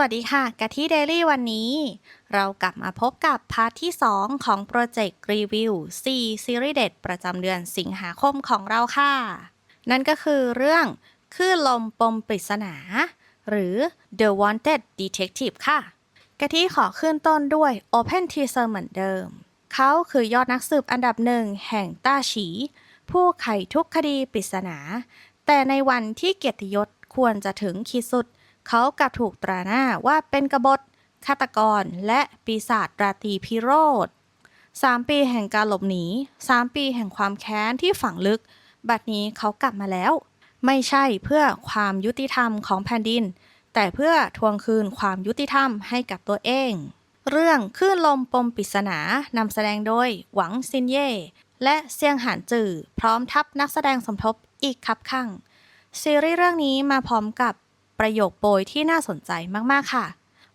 วัสดีค่ะกะทิเดลี่วันนี้ เรากลับมาพบกับพาร์ทที่ 2 ของโปรเจกต์รีวิว4ซีรีส์เด็ดประจำเดือนสิงหาคมของเราค่ะ นั่นก็คือเรื่องคลื่นลมปมปริศนา หรือ The Wanted Detective ค่ะกะทิขอขึ้นต้นด้วย Open Teaser เหมือนเดิม เขาคือยอดนักสืบอันดับหนึ่งแห่งต้าฉี ผู้ไขทุกคดีปริศนา แต่ในวันที่เกียรติยศควรจะถึงขีดสุด เขากลับถูกตราหน้าว่าเป็นกบฏฆาตกร และปีศาจราตรีพิโรธสามปีแห่งการหลบหนีสามปีแห่งความแค้นที่ฝังลึก บัดนี้เขากลับมาแล้ว ไม่ใช่เพื่อความยุติธรรมของแผ่นดิน แต่เพื่อทวงคืนความยุติธรรมให้กับตัวเอง เรื่องคลื่นลมปมปริศนานำแสดงโดย หวังซินเย่ และเซียงหานจือพร้อมทัพนักแสดงสมทบอีกครับข้างซีรีส์เรื่องนี้มาพร้อมกับ ประโยคโปรยที่น่าสนใจมากๆค่ะ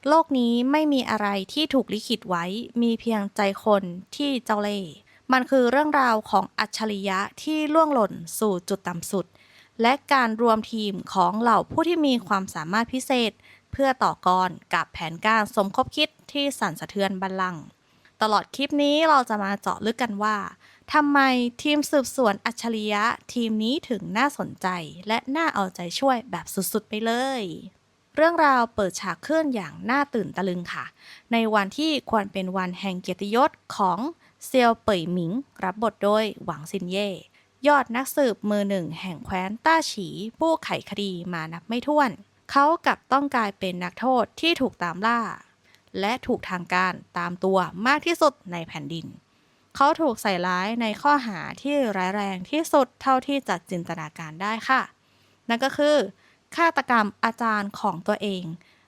โลกนี้ไม่มีอะไรที่ถูกลิขิตไว้ มีเพียงใจคนที่เจ้าเล่ห์มันคือเรื่องราวของอัจฉริยะที่ล่วงหล่นสู่จุดต่ำสุด และการรวมทีมของเหล่าผู้ที่มีความสามารถพิเศษ เพื่อต่อกรกับแผนการสมคบคิดที่สั่นสะเทือนบัลลังก์ตลอดคลิปนี้เราจะมาเจาะลึกกันว่า ทำไมทีมสืบสวนอัจฉริยะทีมนี้ถึงน่าสนใจ และน่าเอาใจช่วยแบบสุดๆไปเลย เรื่องราวเปิดฉากขึ้นอย่างน่าตื่นตะลึงค่ะ ในวันที่ควรเป็นวันแห่งเกียรติยศของเซียวเป่ยหมิง รับบทโดยหวังซินเย่ยอดนักสืบมือหนึ่งแห่งแคว้นต้าฉี ผู้ไขคดีมานับไม่ถ้วน เขากลับต้องกลายเป็นนักโทษที่ถูกตามล่า และถูกทางการตามตัวมากที่สุดในแผ่นดิน เขาถูกใส่ร้ายในข้อหาที่ร้ายแรงที่สุดเท่าที่จะจินตนาการได้ค่ะ นั่นก็คือฆาตกรรมอาจารย์ของตัวเอง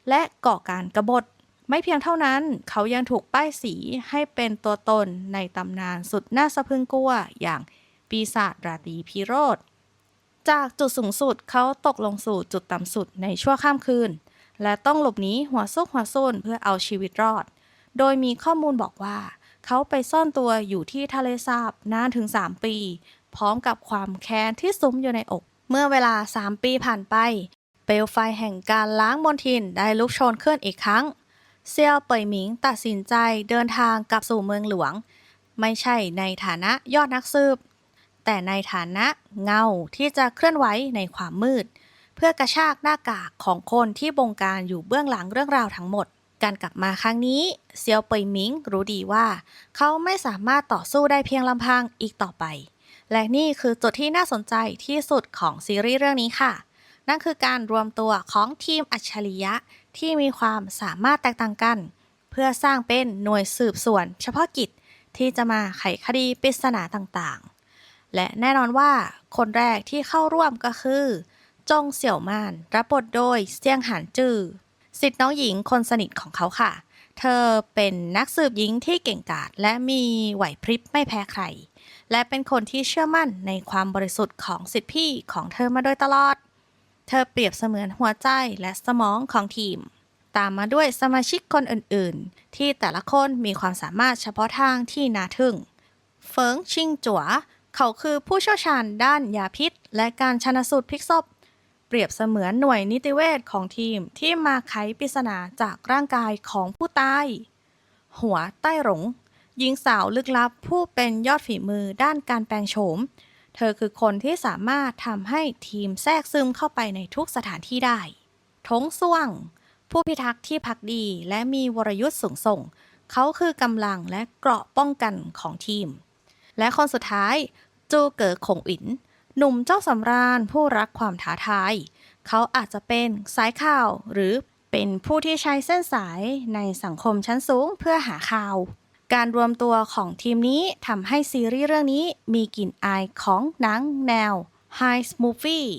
และก่อการกรบฏ ไม่เพียงเท่านั้น เขายังถูกป้ายสีให้เป็นตัวตนในตำนานสุดน่าสะพึงกลัวอย่างปีศาจราตรีพิโรธ จากจุดสูงสุดเขาตกลงสู่จุดต่ำสุดในชั่วข้ามคืน และต้องหลบหนีหัวซุกหัวซุนเพื่อเอาชีวิตรอด โดยมีข้อมูลบอกว่า เขาไปซ่อนตัวอยู่ที่ทะเลสาบนานถึง 3 ปี พร้อมกับความแค้นที่ซุ้มอยู่ในอก เมื่อเวลา 3 ปีผ่านไป เปลวไฟแห่งการล้างมลทินได้ลุกโชนขึ้นอีกครั้ง เซียวเป่ยหมิงตัดสินใจเดินทางกลับสู่เมืองหลวง ไม่ใช่ในฐานะยอดนักสืบ แต่ในฐานะเงาที่จะเคลื่อนไหวในความมืด เพื่อกระชากหน้ากากของคนที่บงการอยู่เบื้องหลังเรื่องราวทั้งหมด การกลับมาครั้งนี้เซียวเป่ยหมิงรู้ดีว่า เขาไม่สามารถต่อสู้ได้เพียงลำพังอีกต่อไป และนี่คือจุดที่น่าสนใจที่สุดของซีรีส์เรื่องนี้ค่ะ นั่นคือการรวมตัวของทีมอัจฉริยะที่มีความสามารถแตกต่างกัน เพื่อสร้างเป็นหน่วยสืบสวน เฉพาะกิจที่จะมาไขคดีปริศนาต่างๆ และแน่นอนว่าคนแรกที่เข้าร่วมก็คือ จงเสี่ยวมานรับบทโดยเซียงหานจือ สิทธิ์น้องหญิงคนสนิทของเขาค่ะ เธอเป็นนักสืบหญิงที่เก่งกาจและมีไหวพริบไม่แพ้ใคร และเป็นคนที่เชื่อมั่นในความบริสุทธิ์ของสิทธิพี่ของเธอมาโดยตลอด เธอเปรียบเสมือนหัวใจและสมองของทีม ตามมาด้วยสมาชิกคนอื่นๆ ที่แต่ละคนมีความสามารถเฉพาะทางที่น่าทึ่ง เฟิงชิงจัวเขาคือผู้เชี่ยวชาญด้านยาพิษ และการชนะสูตรพลิกศพ รียบเสมือนหน่วยนิติเวชของทีมที่มาไขปริศนาจากร่างกายของผู้ตาย หัวใต้หลงหญิงสาวลึกลับผู้เป็นยอดฝีมือด้านการแปลงโฉม เธอคือคนที่สามารถทำให้ทีมแทรกซึมเข้าไปในทุกสถานที่ได้ ทงซ่วง ผู้พิทักษ์ที่พักดีและมีวรยุทธ์สูงส่ง เขาคือกำลังและเกราะป้องกันของทีม และคนสุดท้าย จูเก๋อคงอิน หนุ่มเจ้าสำราญผู้รักความท้าทาย เขาอาจจะเป็นสายข่าวหรือเป็นผู้ที่ใช้เส้นสายในสังคมชั้นสูงเพื่อหาข่าว การรวมตัวของทีมนี้ทำให้ซีรีส์เรื่องนี้มีกลิ่นอายของหนังแนว High Movie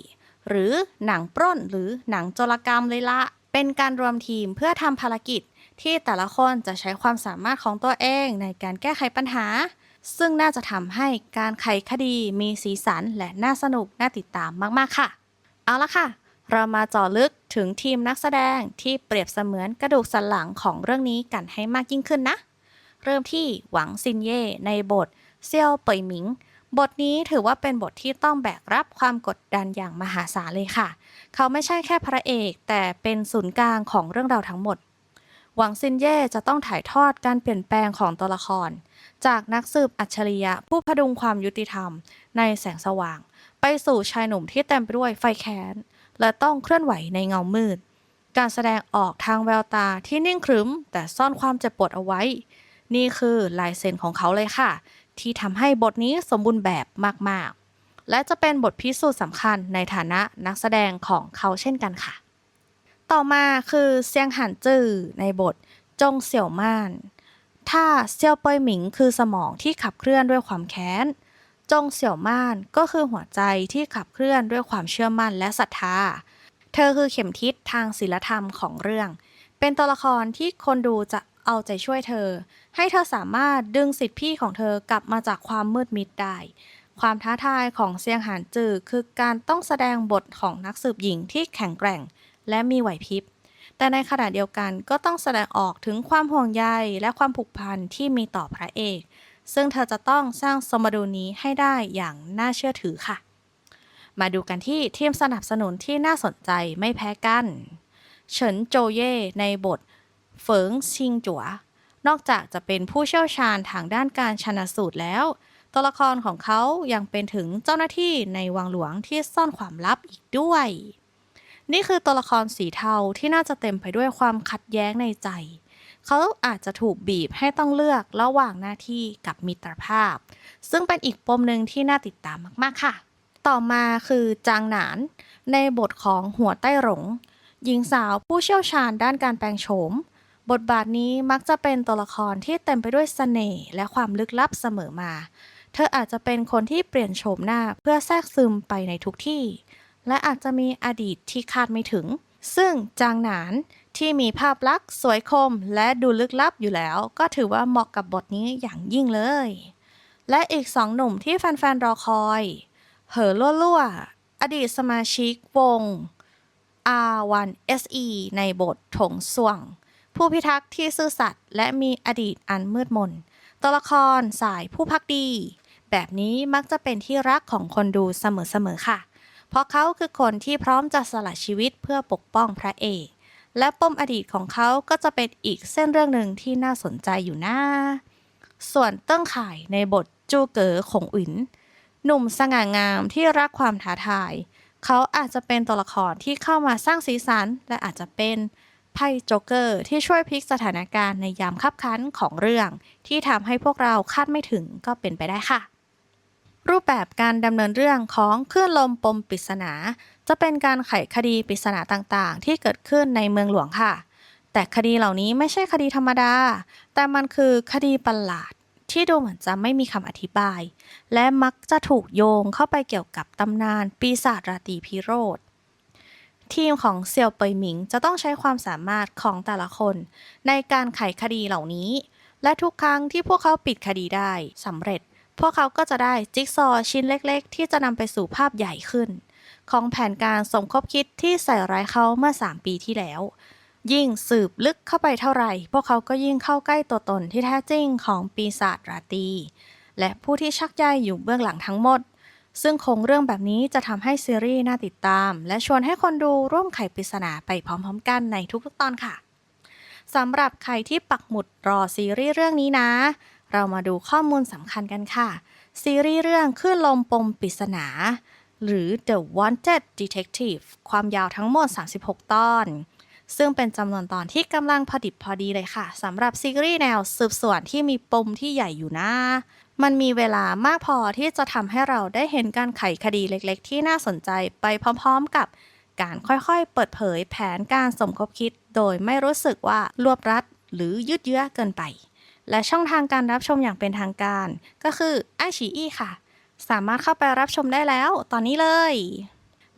หรือหนังปล้นหรือหนังโจรกรรมเลยละ เป็นการรวมทีมเพื่อทำภารกิจที่แต่ละคนจะใช้ความสามารถของตัวเองในการแก้ไขปัญหา ซึ่งน่าจะทำให้การไขคดีมีสีสันและน่าสนุกน่าติดตามมากๆค่ะ เอาละค่ะ เรามาเจาะลึกถึงทีมนักแสดงที่เปรียบเสมือนกระดูกสันหลังของเรื่องนี้กันให้มากยิ่งขึ้นนะ เริ่มที่หวังซินเย่ในบทเซียวเป่ยหมิง บทนี้ถือว่าเป็นบทที่ต้องแบกรับความกดดันอย่างมหาศาลเลยค่ะ เขาไม่ใช่แค่พระเอก แต่เป็นศูนย์กลางของเรื่องราวทั้งหมด หวังซินเย่จะต้องถ่ายทอดการเปลี่ยนแปลงของตัวละคร จากนักสืบอัจฉริยะผู้พดุงความยุติธรรม ในแสงสว่าง ไปสู่ชายหนุ่มที่เต็มไปด้วยไฟแค้น และต้องเคลื่อนไหวในเงามืด การแสดงออกทางแววตาที่นิ่งขรึม แต่ซ่อนความเจ็บปวดเอาไว้ นี่คือลายเซ็นของเขาเลยค่ะ ที่ทำให้บทนี้สมบูรณ์แบบมากๆ และจะเป็นบทพิสูจน์สำคัญในฐานะนักแสดงของเขาเช่นกันค่ะ ต่อมาคือเซียงหันจื่อในบทจงเสี่ยวม่าน ถ้าเซี่ยวเปยหมิงคือสมองที่ขับเคลื่อนด้วยความแค้น จงเสี่ยวม่านก็คือหัวใจที่ขับเคลื่อนด้วยความเชื่อมั่นและศรัทธา เธอคือเข็มทิศทางศิลธรรมของเรื่อง เป็นตัวละครที่คนดูจะเอาใจช่วยเธอ ให้เธอสามารถดึงสิทธิพี่ของเธอกลับมาจากความมืดมิดได้ ความท้าทายของเซียงหานจือคือการต้องแสดงบทของนักสืบหญิงที่แข็งแกร่ง และมีไหวพริบ แต่ในขณะเดียวกันก็ต้องแสดงออกถึงความห่วงใยและความผูกพันที่มีต่อพระเอก ซึ่งเธอจะต้องสร้างสมดุลนี้ให้ได้อย่างน่าเชื่อถือค่ะ มาดูกันที่ทีมสนับสนุนที่น่าสนใจไม่แพ้กัน เฉินโจเย่ในบทเฟิงชิงจัว นอกจากจะเป็นผู้เชี่ยวชาญทางด้านการชนะสูตรแล้วตัวละครของเขายังเป็นถึงเจ้าหน้าที่ในวังหลวงที่ซ่อนความลับอีกด้วย นี่คือตัวละครสีเทาที่น่าจะเต็มไปด้วยความขัดแย้งในใจ เขาอาจจะถูกบีบให้ต้องเลือกระหว่างหน้าที่กับมิตรภาพ ซึ่งเป็นอีกปมหนึ่งที่น่าติดตามมากๆค่ะ ต่อมาคือจางหนาน ในบทของหัวใต้หลงหญิงสาวผู้เชี่ยวชาญด้านการแปลงโฉม บทบาทนี้มักจะเป็นตัวละครที่เต็มไปด้วยเสน่ห์และความลึกลับเสมอมา เธออาจจะเป็นคนที่เปลี่ยนโฉมหน้าเพื่อแทรกซึมไปในทุกที่ และอาจจะมีอดีตที่คาดไม่ถึง ซึ่งจางหนานที่มีภาพลักษณ์สวยคมและดูลึกลับอยู่แล้ว ก็ถือว่าเหมาะกับบทนี้อย่างยิ่งเลย และอีกสองหนุ่มที่แฟนๆรอคอย เหอลั่วล่วๆอดีตสมาชิกวง R1SE ในบทถงส่วง ผู้พิทักษ์ที่ซื่อสัตย์และมีอดีตอันมืดมนตัวละครสายผู้พักดี แบบนี้มักจะเป็นที่รักของคนดูเสมอๆค่ะ เพราะเขาคือคนที่พร้อมจะสละชีวิตเพื่อปกป้องพระเอก และปมอดีตของเขาก็จะเป็นอีกเส้นเรื่องหนึ่งที่น่าสนใจอยู่นะส่วนเติ้งข่ายในบทจูเก๋อขงอินหนุ่มสง่างามที่รักความท้าทาย เขาอาจจะเป็นตัวละครที่เข้ามาสร้างสีสัน และอาจจะเป็นไพ่โจ๊กเกอร์ที่ช่วยพลิกสถานการณ์ในยามคับคั้นของเรื่อง ที่ทำให้พวกเราคาดไม่ถึงก็เป็นไปได้ค่ะ รูปแบบการดำเนินเรื่องของคลื่นลมปมปริศนา จะเป็นการไขคดีปริศนาต่างๆ ที่เกิดขึ้นในเมืองหลวงค่ะ แต่คดีเหล่านี้ไม่ใช่คดีธรรมดา แต่มันคือคดีประหลาดที่ดูเหมือนจะไม่มีคำอธิบาย และมักจะถูกโยงเข้าไปเกี่ยวกับตำนานปีศาจราตรีพิโรธทีมของเซียวเปยหมิงจะต้องใช้ความสามารถของแต่ละคน ในการไขคดีเหล่านี้ และทุกครั้งที่พวกเขาปิดคดีได้สำเร็จ พวกเขาก็จะได้จิ๊กซอว์ชิ้นเล็กๆ ที่จะนำไปสู่ภาพใหญ่ขึ้น ของแผนการสมคบคิดที่ใส่ร้ายเขาเมื่อ 3 ปีที่แล้ว ยิ่งสืบลึกเข้าไปเท่าไหร่ พวกเขาก็ยิ่งเข้าใกล้ตัวตนที่แท้จริงของปีศาจราตรีและผู้ที่ชักใยอยู่เบื้องหลังทั้งหมด ซึ่งโครงเรื่องแบบนี้จะทำให้ซีรีส์น่าติดตาม และชวนให้คนดูร่วมไขปริศนาไปพร้อมๆ กันในทุกๆตอนค่ะสำหรับใครที่ปักหมุดรอซีรีส์เรื่องนี้นะ เรามาดูข้อมูลสำคัญกันค่ะ ซีรีส์เรื่องคลื่นลมปมปริศนา หรือ The Wanted Detective ความยาวทั้งหมด 36 ตอน ซึ่งเป็นจำนวนตอนที่กำลังพอดิบพอดีเลยค่ะสำหรับซีรีส์แนวสืบสวนที่มีปมที่ใหญ่อยู่นะมันมีเวลามากพอที่จะทำให้เราได้เห็นการไขคดีเล็กๆ ที่น่าสนใจไปพร้อมๆกับการค่อยๆ เปิดเผยแผนการสมคบคิด โดยไม่รู้สึกว่ารวบรัดหรือยืดเยื้อเกินไป และช่องทางการรับชมอย่างเป็นทางการ ก็คือไอฉีอีค่ะ สามารถเข้าไปรับชมได้แล้วตอนนี้เลย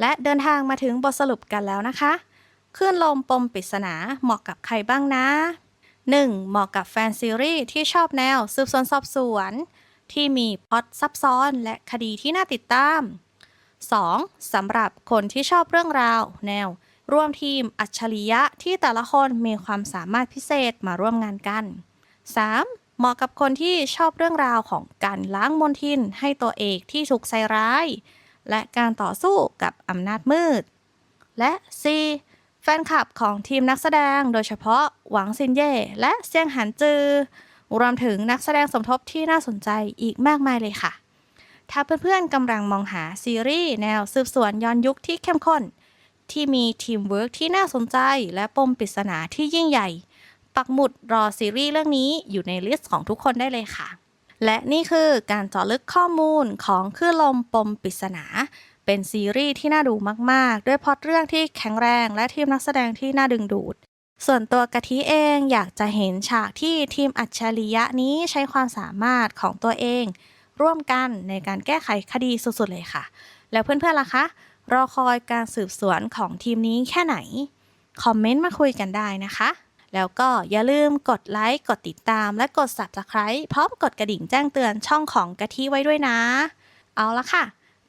และเดินทางมาถึงบทสรุปกันแล้วนะคะคลื่นลมปมปริศนาเหมาะกับใครบ้างนะ 1. เหมาะกับแฟนซีรีส์ที่ชอบแนวสืบสวนสอบสวน ที่มีพล็อตซับซ้อนและคดีที่น่าติดตาม 2. สำหรับคนที่ชอบเรื่องราว แนว ร่วมทีมอัจฉริยะที่แต่ละคนมีความสามารถพิเศษมาร่วมงานกัน 3. เหมาะกับคนที่ชอบเรื่องราวของการล้างมนทินให้ตัวเอกที่ถูกใส่ร้าย และการต่อสู้กับอำนาจมืด และ C แฟนคลับของทีมนักแสดงโดยเฉพาะหวังซินเย่และเซียงหันจือ รวมถึงนักแสดงสมทบที่น่าสนใจอีกมากมายเลยค่ะ ถ้าเพื่อนๆกำลังมองหาซีรีส์แนวสืบสวนย้อนยุคที่เข้มข้น ที่มีทีมเวิร์กที่น่าสนใจและปมปริศนาที่ยิ่งใหญ่ ปักหมุดรอซีรีส์เรื่องนี้อยู่ในลิสต์ของทุกคนได้เลยค่ะ และนี่คือการเจาะลึกข้อมูลของคลื่นลมปมปริศนา เป็นซีรีส์ที่น่าดูมาก ๆ ด้วยพล็อตเรื่องที่แข็งแรงและทีมนักแสดงที่น่าดึงดูดส่วนตัวกะทิเองอยากจะเห็นฉากที่ทีมอัจฉริยะนี้ใช้ความสามารถของตัวเอง ร่วมกันในการแก้ไขคดีสุดๆเลยค่ะ แล้วเพื่อนๆล่ะคะ รอคอยการสืบสวนของทีมนี้แค่ไหน คอมเมนต์มาคุยกันได้นะคะ แล้วก็อย่าลืมกดไลค์ กดติดตาม และกด Subscribe พร้อมกดกระดิ่งแจ้งเตือนช่องของกะทิไว้ด้วยนะ เอาละค่ะ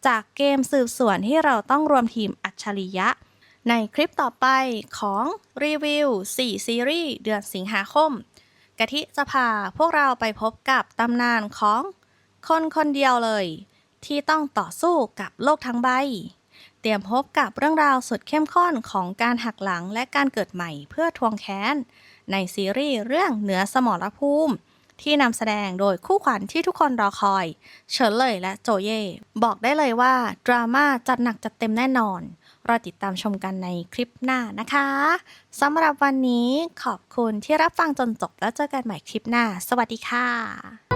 จากเกมสืบสวนที่เราต้องรวมทีมอัจฉริยะ ในคลิปต่อไปของรีวิว 4 ซีรีส์เดือนสิงหาคม กะทิจะพาพวกเราไปพบกับตำนานของคนคนเดียวเลย ที่ต้องต่อสู้กับโลกทั้งใบ เตรียมพบกับเรื่องราวสุดเข้มข้นของการหักหลังและการเกิดใหม่เพื่อทวงแค้น ในซีรีส์เรื่องเหนือสมรภูมิ ที่นำแสดงโดยคู่ขวัญที่ทุกคนรอคอย เฉินเลยและโจเย่บอกได้เลยว่า ดราม่าจัดหนักจัดเต็มแน่นอนรอติดตามชมกันในคลิปหน้านะคะสำหรับวันนี้ขอบคุณที่รับฟังจนจบแล้วเจอกันใหม่คลิปหน้า สวัสดีค่ะ